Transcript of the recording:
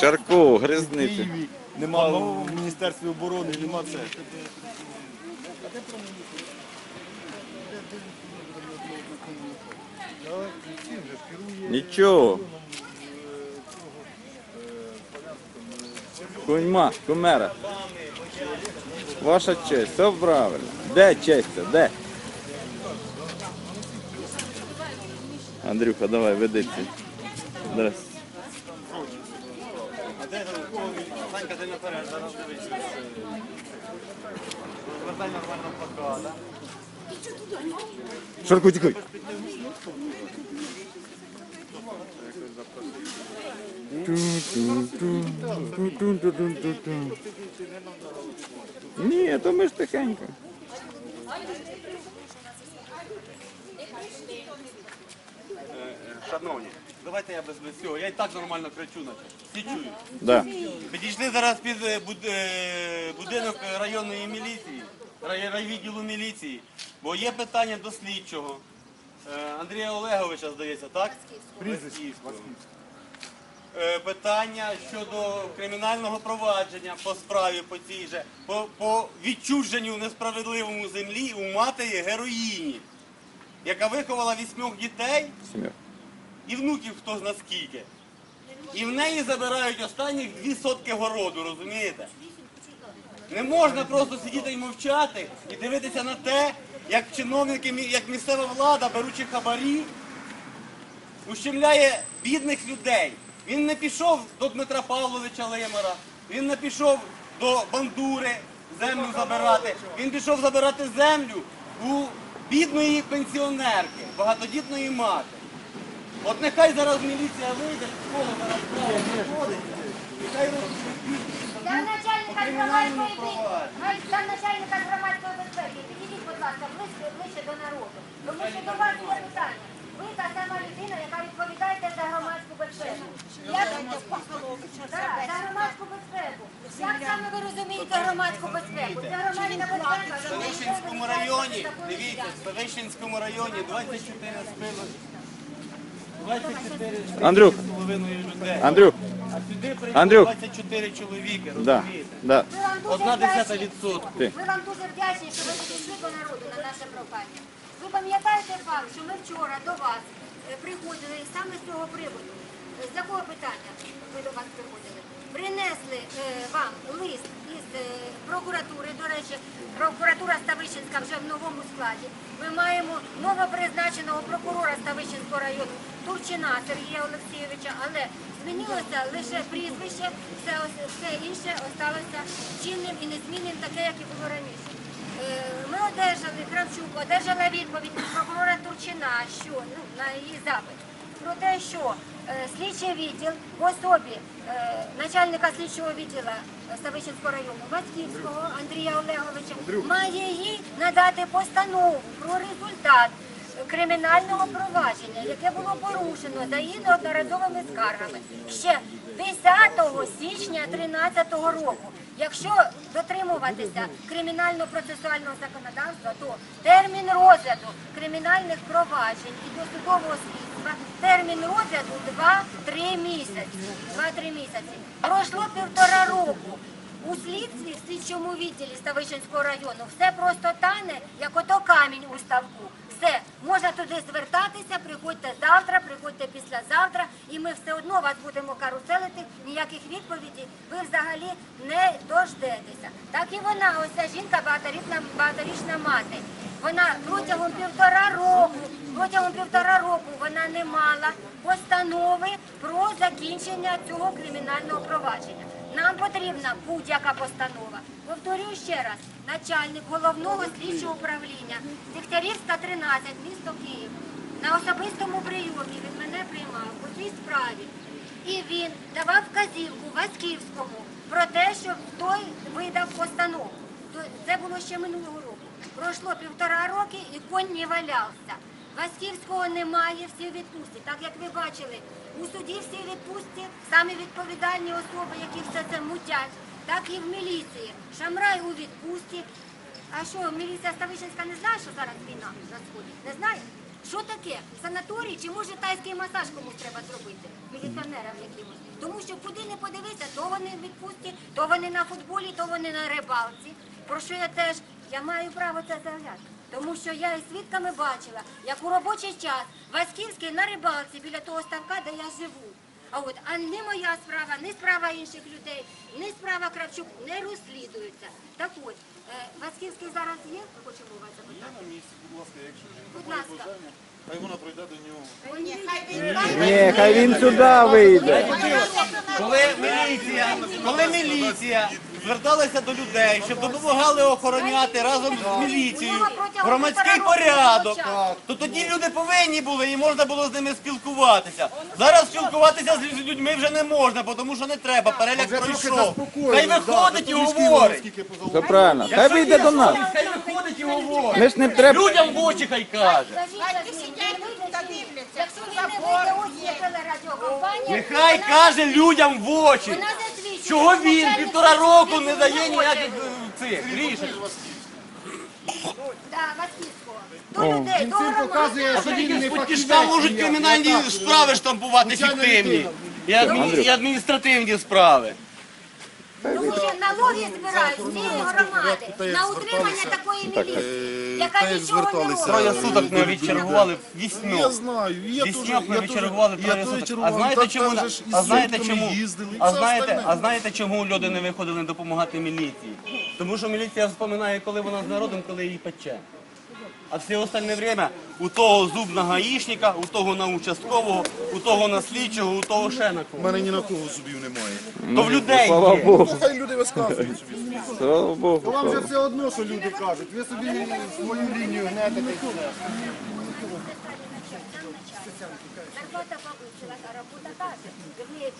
Шарко, в гризниця. Нема в Міністерстві оборони, нема це. Нічого. Куньма, кумера. Ваша честь, все правильно. Де честь? це? Де? Андрюха, давай, веди. Здрасте. А де Санька, ти наперед, зараз дивись. Розвертай нормально пока, так? Шарко, тікай. Ні, то ми ж тихенько. Шановні, давайте я без всього. Я і так нормально кричу на це. Всі чують. Да. Підійшли зараз під е, буд- е, будинок районної міліції, рай- райвідділу міліції, бо є питання до слідчого. Е, Андрія Олеговича, здається, так? Васьківського. Е, Питання щодо кримінального провадження по справі по цій же, по, по відчуженню несправедливому землі у матері героїні, яка виховала вісьмох дітей і внуків хто зна скільки. І в неї забирають останніх дві сотки городу, розумієте? Не можна просто сидіти і мовчати і дивитися на те, як чиновники, як місцева влада, беручи хабарі, ущемляє бідних людей. Він не пішов до Дмитра Павловича Лимара, він не пішов до бандури землю забирати. Він пішов забирати землю у бідної пенсіонерки, багатодітної мати. От нехай зараз міліція вийде, школа зараз право виходить, і хай розбудуть Та начальника громадської безпеки, провадження. начальника громадської безпеки, підійдіть, будь ласка, ближче, ближче до народу. Тому що до вас є питання. Ви та сама людина, яка відповідає за безпеку. Як Так, за громадську безпеку. Як саме ви розумієте громадську безпеку? Це громадська безпека. В Ставищенському районі, дивіться, в Ставищенському районі 24 спили. 24 Андрюх. з половиною людей. Андрюх, А сюди прийшло Андрюх. 24 чоловіки, да, розумієте? да. Ми вам дуже Одна десята вдячні. відсотку. Ти. Ми вам дуже вдячні, що ви підійшли до народу на наше прохання. Ви пам'ятаєте факт, що ми вчора до вас е, приходили саме з цього приводу. З якого питання ми до вас приходили? Принесли е, вам лист із е, прокуратури. До речі, прокуратура Ставищенська вже в новому складі. Ми маємо новопризначеного прокурора Ставищенського району Турчина Сергія Олексійовича, але змінилося лише прізвище, все, все інше осталося чинним і незмінним, таке, як і було раніше. Е, Ми одержали, Кравчук одержала відповідь прокурора Турчина, що ну, на її запит про те, що е, слідчий відділ в особі е, начальника слідчого відділу Ставищенського району Батьківського Андрія Олеговича має їй надати постанову про результат кримінального провадження, яке було порушено за її неодноразовими скаргами ще 10 січня 2013 року. Якщо дотримуватися кримінально-процесуального законодавства, то термін розгляду кримінальних проваджень і досудового слідства термін розгляду 2-3 місяці. 2-3 місяці. Пройшло півтора року. У слідстві в слідчому відділі Ставищенського району все просто тане, як ото камінь у ставку. Все, можна туди звертатися, приходьте завтра, приходьте післязавтра, і ми все одно вас будемо каруселити, ніяких відповідей ви взагалі не дождетеся. Так і вона, ось ця жінка багаторічна, багаторічна мати. Вона протягом півтора року, протягом півтора року вона не мала постанови про закінчення цього кримінального провадження. Нам потрібна будь-яка постанова. Повторюю ще раз, начальник головного слідчого управління Дегтярівська 13, місто Київ, на особистому прийомі він мене приймав у цій справі. І він давав вказівку Васьківському про те, щоб той видав постанову. Це було ще минулого року. Пройшло півтора роки і конь не валявся. Васьківського немає, всі відпустці. Так як ви бачили, у суді всі відпустці, самі відповідальні особи, які все це мутять, так і в міліції. Шамрай у відпустці. А що, міліція Ставищенська не знає, що зараз війна на сході? Не знає? Що таке? Санаторій чи може тайський масаж комусь треба зробити? Міліціонерам якимось. Тому що куди не подивися, то вони в відпустці, то вони на футболі, то вони на рибалці. Про що я теж я маю право це заявляти. Тому що я із свідками бачила, як у робочий час Васьківський на рибалці біля того ставка, де я живу. А от а не моя справа, не справа інших людей, не справа Кравчук не розслідується. Так от, е, Васьківський зараз є? Хочемо вас запитати. Будь ласка. Хай вона пройде до нього. Ні, хай він сюди вийде. Коли коли міліція зверталася до людей, щоб допомагали охороняти разом з міліцією громадський порядок, то тоді люди повинні були і можна було з ними спілкуватися. Зараз спілкуватися з людьми вже не можна, бо тому що не треба, переляк пройшов. Хай виходить і говорить. Все правильно. Хай вийде до нас. Хай виходить і говорить. Ми ж не треба. Людям в очі хай каже. Якщо не вийде, ось є телерадіокомпанія. Нехай каже людям в очі. Вона. Чого він півтора року не дає ніяких е, цих рішень? Да. До людей, до громади. показує, що він не Хоч там можуть кримінальні справи штампувати фіктивні. І, адмі- і адміністративні справи. Ну, налоги збирають з цієї громади на утримання такої е, міліції, яка нічого не зверталися, Троє суток ми відчергували Я вісньок. знаю, я теж, ми відчергували я троє суток. А знаєте чому? А знаєте чому? А знаєте, а знаєте, чому люди не виходили допомагати міліції? Тому що міліція вспоминає, коли вона з народом, коли її пече. А все остальне время у того зуб на гаїшника, у того на участкового, у того на слідчого, у того ще на У кого. мене ні на кого зубів немає. То в людей Слава є. Богу. Ну, хай люди висказують собі. Слава Богу. Вам же все одно, що люди кажуть. Ви собі свою лінію гнетите. і все. Зарплата повысилась, а работа та же. Вернее,